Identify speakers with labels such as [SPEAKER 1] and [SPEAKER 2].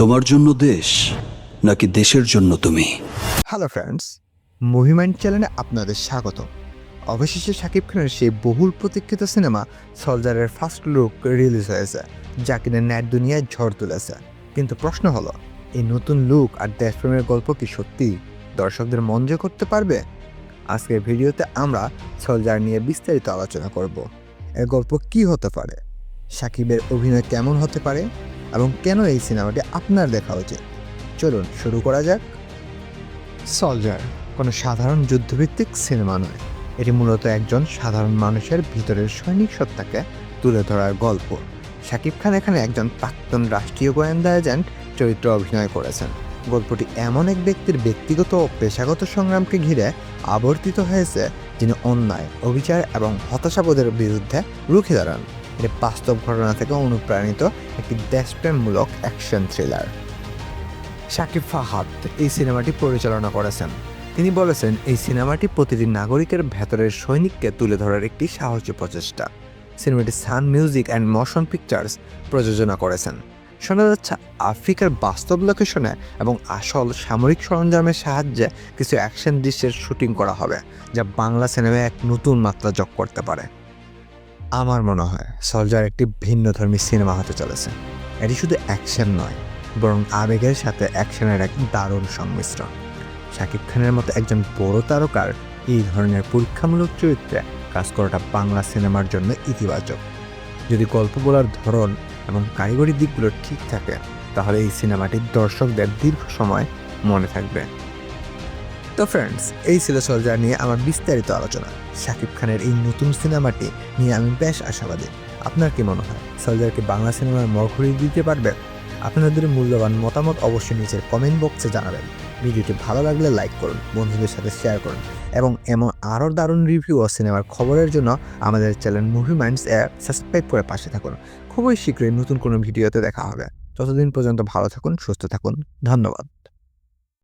[SPEAKER 1] তোমার জন্য দেশ নাকি দেশের জন্য তুমি?
[SPEAKER 2] হ্যালো ফ্রেন্ডস মুভিমাইন্ড চ্যানেলে আপনাদের স্বাগত অবশেষে শাকিব খানের সেই বহুল প্রতীক্ষিত সিনেমা সলজারের ফার্স্ট লুক রিলিজ হয়েছে, যা কিনা নেট দুনিয়ায় ঝড় তুলেছে। কিন্তু প্রশ্ন হলো, এই নতুন লুক আর দেশপ্রেমের গল্প কি সত্যি দর্শকদের মন জয় করতে পারবে? আজকের ভিডিওতে আমরা সলজার নিয়ে বিস্তারিত আলোচনা করব। এর গল্প কি হতে পারে? সাকিবের অভিনয় কেমন হতে পারে? এবং কেন এই সিনেমাটি আপনার দেখা উচিত? চলুন শুরু করা যাক। সলজার কোনো সাধারণ যুদ্ধভিত্তিক সিনেমা নয়। এটি মূলত একজন সাধারণ মানুষের ভিতরের সৈনিক সত্তাকে তুলে ধরার গল্প। শাকিব খান এখানে একজন প্রাক্তন রাষ্ট্রীয় গোয়েন্দা এজেন্ট চরিত্রে অভিনয় করেছেন। গল্পটি এমন এক ব্যক্তির ব্যক্তিগত ও পেশাগত সংগ্রামকে ঘিরে আবর্তিত হয়েছে যিনি অন্যায় অবিচার এবং হতাশাবোধের বিরুদ্ধে রুখে দাঁড়ান। এটি বাস্তব ঘটনা থেকে অনুপ্রাণিত একটি দেশপ্রেমমূলক অ্যাকশন থ্রিলার। শাকিব ফাহাদ এই সিনেমাটি পরিচালনা করেছেন। তিনি বলেছেন, এই সিনেমাটি প্রতিটি নাগরিকের ভেতরের সৈনিককে তুলে ধরার একটি সাহসী প্রচেষ্টা। সিনেমাটি Sun Music and Motion Pictures প্রযোজনা করেছেন। শোনা যাচ্ছে, আফ্রিকার বাস্তব লোকেশনে এবং আসল সামরিক সরঞ্জামের সাহায্যে কিছু অ্যাকশন দৃশ্যের শুটিং করা হবে, যা বাংলা সিনেমায় এক নতুন মাত্রা যোগ করতে পারে। আমার মনে হয় সলজার একটি ভিন্ন ভিন্নধর্মী সিনেমা হতে চলেছে। এটি শুধু অ্যাকশন নয়, বরং আবেগের সাথে অ্যাকশনের এক দারুণ সংমিশ্রণ। শাকিব খানের মতো একজন বড় তারকার এই ধরনের পরীক্ষামূলক চরিত্রে কাজ করাটা বাংলা সিনেমার জন্য ইতিবাচক। যদি গল্প বলার ধরন এবং কারিগরি দিকগুলো ঠিক থাকে, তাহলে এই সিনেমাটি দর্শকদের দীর্ঘ সময় মনে থাকবে। তো ফ্রেন্ডস এই ছিল সলজার নিয়ে আমার বিস্তারিত আলোচনা। শাকিব খানের এই নতুন সিনেমাটি নিয়ে আমি বেশ আশাবাদী। আপনার কি মনে হয় সলজারকে বাংলা সিনেমার মর ঘুরিয়ে দিতে পারবে? আপনাদের মূল্যবান মতামত অবশ্যই নিচের কমেন্ট বক্সে জানাবেন। ভিডিওটি ভালো লাগলে লাইক করুন, বন্ধুদের সাথে শেয়ার করুন এবং এমন আরও দারুণ রিভিউ ও সিনেমার খবরের জন্য আমাদের channel Movie Minds app subscribe করে পাশে থাকুন। খুবই শীঘ্রই নতুন কোনো ভিডিওতে দেখা হবে। ততদিন পর্যন্ত ভালো থাকুন, সুস্থ থাকুন। ধন্যবাদ।